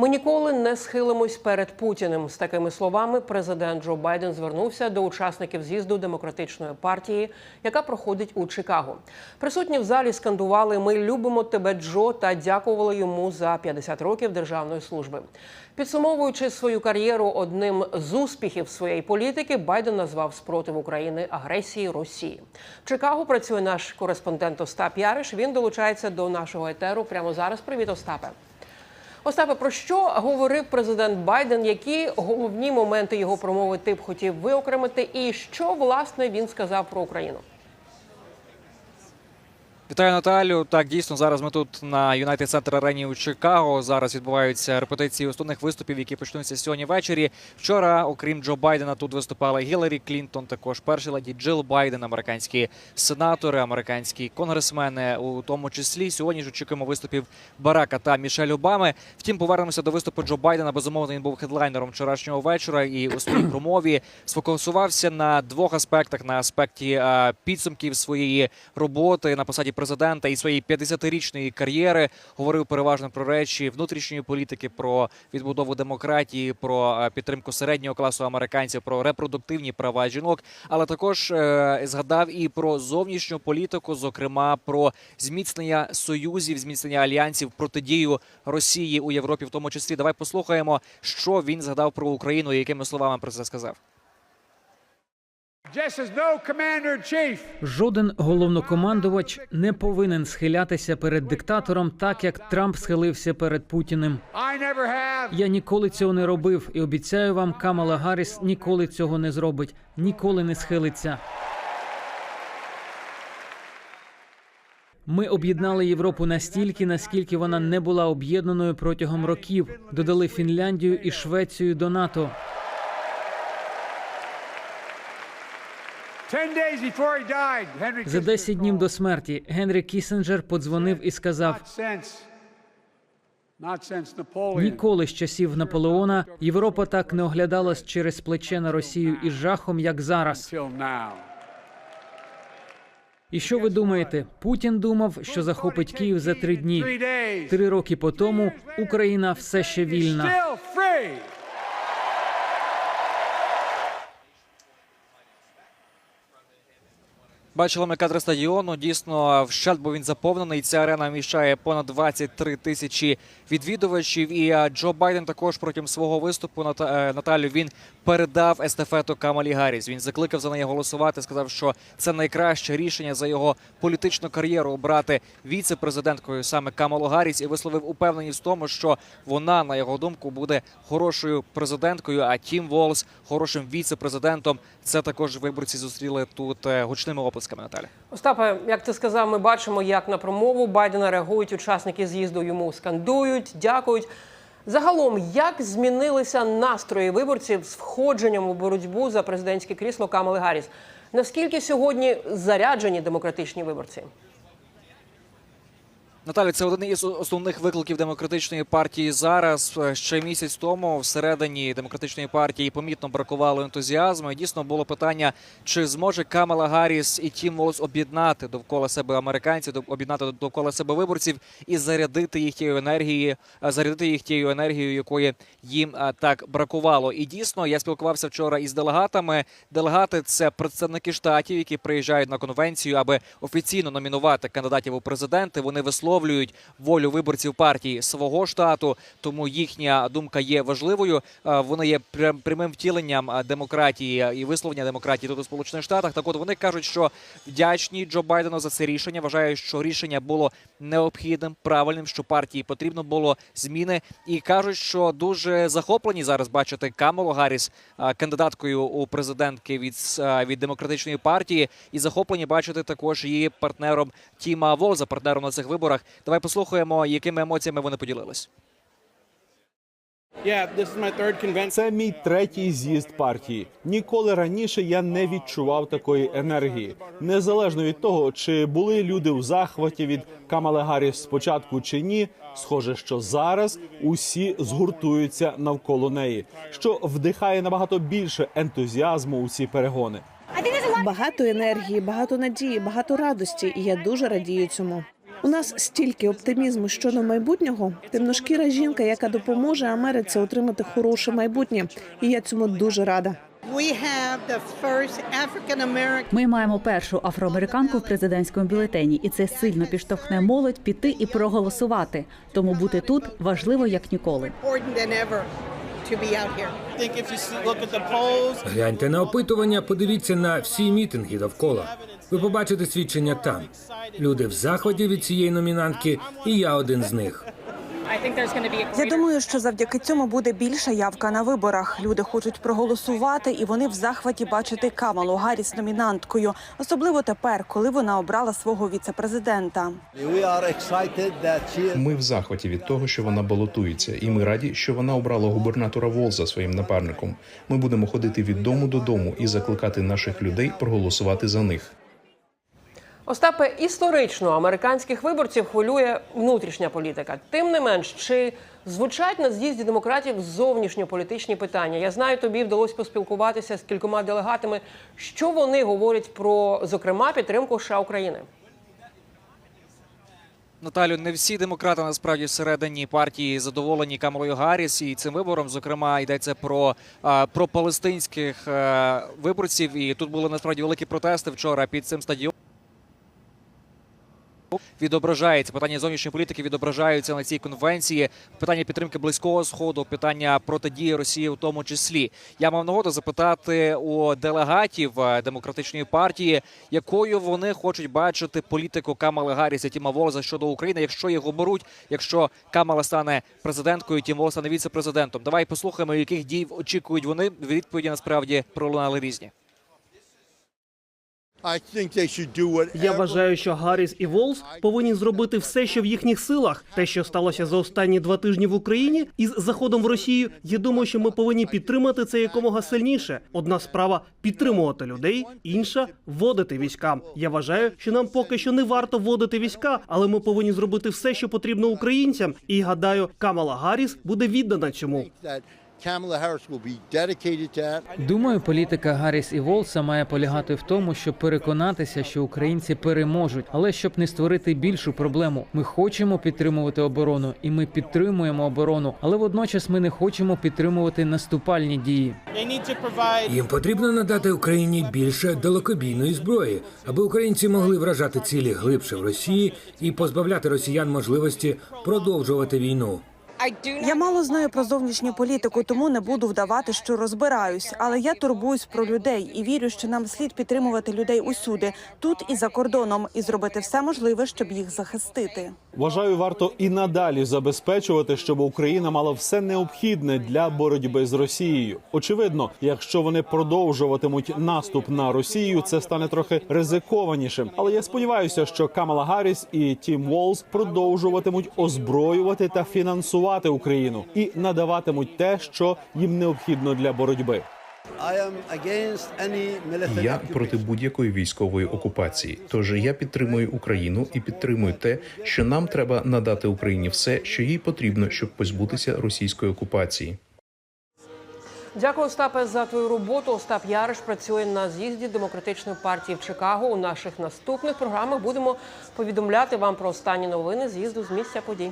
Ми ніколи не схилимось перед Путіним. З такими словами президент Джо Байден звернувся до учасників з'їзду демократичної партії, яка проходить у Чикаго. Присутні в залі скандували Ми любимо тебе, Джо, та дякували йому за 50 років державної служби. Підсумовуючи свою кар'єру одним з успіхів своєї політики, Байден назвав спротив України агресії Росії. В Чикаго працює наш кореспондент Остап Яриш. Він долучається до нашого етеру прямо зараз. Привіт, Остапе. Остапе, про що говорив президент Байден? Які головні моменти його промови ти б хотів виокремити, і що власне він сказав про Україну? Вітаю Наталю. Так, дійсно, зараз ми тут на Юнайтед Центр Арені у Чикаго. Зараз відбуваються репетиції основних виступів, які почнуться сьогодні ввечері. Вчора, окрім Джо Байдена, тут виступала Гіларі Клінтон, також перший леді Джил Байден, американські сенатори, американські конгресмени, у тому числі. Сьогодні ж очікуємо виступів Барака та Мішель Обами. Втім, повернемося до виступу Джо Байдена. Безумовно, він був хедлайнером вчорашнього вечора і у своїй промові сфокусувався на двох аспектах: на аспекті підсумків своєї роботи на посаді президента і своєї 50-річної кар'єри. Говорив переважно про речі внутрішньої політики, про відбудову демократії, про е, підтримку середнього класу американців, про репродуктивні права жінок. Але також е, згадав і про зовнішню політику, зокрема про зміцнення союзів, зміцнення альянсів, протидію Росії у Європі, в тому числі. Давай послухаємо, що він згадав про Україну і якими словами про це сказав. Жоден головнокомандувач не повинен схилятися перед диктатором, так як Трамп схилився перед Путіним. Я ніколи цього не робив, і обіцяю вам, Камала Гарріс ніколи цього не зробить, ніколи не схилиться. Ми об'єднали Європу настільки, наскільки вона не була об'єднаною протягом років. Додали Фінляндію і Швецію до НАТО. За Kissinger 10 днів до смерті Генрі Кісінджер подзвонив і сказав. Ніколи з часів Наполеона Європа так не оглядалась через плече на Росію із жахом, як зараз. І що ви думаєте? Путін думав, що захопить Київ за три дні. Три роки по тому Україна все ще вільна. Бачили ми кадри стадіону. Дійсно, вщент був він заповнений. Ця арена вміщає понад 23 тисячі відвідувачів. І е, Джо Байден також протягом свого виступу е, Наталю він передав естафету Камалі Гарріс. Він закликав за неї голосувати. Сказав, що це найкраще рішення за його політичну кар'єру обрати віце-президенткою саме Камалу Гарріс і висловив упевненість в тому, що вона, на його думку, буде хорошою президенткою. А Тім Волс хорошим віце-президентом. Це також виборці зустріли тут е, гучними оплесками. Наталя. Остапе, як ти сказав, ми бачимо, як на промову Байдена реагують учасники з'їзду. Йому скандують, дякують. Загалом, як змінилися настрої виборців з входженням у боротьбу за президентське крісло Камали Гарріс? Наскільки сьогодні заряджені демократичні виборці? Наталі, це один із основних викликів демократичної партії зараз. Е, Ще місяць тому всередині демократичної партії помітно бракувало ентузіазму. І дійсно було питання, чи зможе Камала Гарріс і Тім Волс об'єднати довкола себе американців, об'єднати довкола себе виборців і зарядити їх тією енергією, е, зарядити їх тією енергією, якої їм е, так бракувало. І дійсно я спілкувався вчора із делегатами. Делегати це представники штатів, які приїжджають на конвенцію, аби офіційно номінувати кандидатів у президенти. Вони висловлюють волю виборців партії свого штату, тому їхня думка є важливою. Е, Вони є прям- прямим втіленням е, демократії і висловлення демократії тут у Сполучених Штатах. Так от вони кажуть, що вдячні Джо Байдену за це рішення. Вважають, що рішення було необхідним, правильним, що партії потрібно було зміни, і кажуть, що дуже захоплені зараз бачити Камалу Гарріс е, кандидаткою у президентки від, від демократичної партії, і захоплені бачити також її партнером Тіма Волза, партнером на цих виборах. Давай послухаємо, якими емоціями вони поділились. Це мій третій з'їзд партії. Ніколи раніше я не відчував такої енергії. Незалежно від того, чи були люди у захваті від Камали Гарріс спочатку чи ні. Схоже, що зараз усі згуртуються навколо неї, що вдихає набагато більше ентузіазму у ці перегони. Багато енергії, багато надії, багато радості, і я дуже радію цьому. У нас стільки оптимізму щодо майбутнього. Темношкіра жінка, яка допоможе Америці отримати хороше майбутнє, і я цьому дуже рада. Ми маємо першу афроамериканку в президентському бюлетені, і це сильно підштовхне молодь піти і проголосувати. Тому бути тут важливо як ніколи. Гляньте на опитування, подивіться на всі мітинги довкола. Ви побачите свідчення там. Люди в захваті від цієї номінантки, і я один з них. Я думаю, що завдяки цьому буде більша явка на виборах. Люди хочуть проголосувати, і вони в захваті бачити Камалу Гарріс номінанткою, особливо тепер, коли вона обрала свого віцепрезидента. Ми в захваті від того, що вона балотується, і ми раді, що вона обрала губернатора Волза своїм напарником. Ми будемо ходити від дому додому і закликати наших людей проголосувати за них. Остапе, історично американських виборців хвилює внутрішня політика. Тим не менш, чи звучать на з'їзді демократів зовнішньополітичні питання? Я знаю, тобі вдалося поспілкуватися з кількома делегатами. Що вони говорять про, зокрема, підтримку США України? Наталю, не всі демократи насправді всередині партії задоволені Камалою Гарріс і цим вибором. Зокрема, йдеться про, про палестинських е, виборців. І тут були насправді великі протести вчора під цим стадіоном. Відображається питання зовнішньої політики, відображаються на цій конвенції. Питання підтримки близького сходу, питання протидії Росії, в тому числі. Я мав нагоду запитати у делегатів е, демократичної партії, якою вони хочуть бачити політику Камали Гарріс і Тіма Волза щодо України, якщо їх оберуть, якщо Камала стане президенткою, Тім Волз стане віце-президентом. Давай послухаємо, яких дій очікують вони. Відповіді насправді пролунали різні. Я вважаю, що Гарріс і Волс повинні зробити все, що в їхніх силах. Те, що сталося за останні два тижні в Україні, із заходом в Росію. Я думаю, що ми повинні підтримати це якомога сильніше. Одна справа підтримувати людей, інша вводити війська. Я вважаю, що нам поки що не варто вводити війська, але ми повинні зробити все, що потрібно українцям. І гадаю, Камала Гарріс буде віддана цьому. Думаю, політика Гарріс і Волса має полягати в тому, щоб переконатися, що українці переможуть, але щоб не створити більшу проблему. Ми хочемо підтримувати оборону, і ми підтримуємо оборону, але водночас ми не хочемо підтримувати наступальні дії. Їм потрібно надати Україні більше далекобійної зброї, аби українці могли вражати цілі глибше в Росії і позбавляти росіян можливості продовжувати війну. Я мало знаю про зовнішню політику, тому не буду вдавати, що розбираюсь. Але я турбуюсь про людей і вірю, що нам слід підтримувати людей усюди, тут і за кордоном, і зробити все можливе, щоб їх захистити. Вважаю, варто і надалі забезпечувати, щоб Україна мала все необхідне для боротьби з Росією. Очевидно, якщо вони продовжуватимуть наступ на Росію, це стане трохи ризикованішим. Але я сподіваюся, що Камала Гарріс і Тім Волз продовжуватимуть озброювати та фінансувати Україну і надаватимуть те, що їм необхідно для боротьби. Я проти будь-якої військової окупації. Тож я підтримую Україну і підтримую те, що нам треба надати Україні все, що їй потрібно, щоб позбутися російської окупації. Дякую, Остапе, за твою роботу. Остап Яриш працює на з'їзді демократичної партії в Чикаго. У наших наступних програмах будемо повідомляти вам про останні новини з'їзду з місця подій.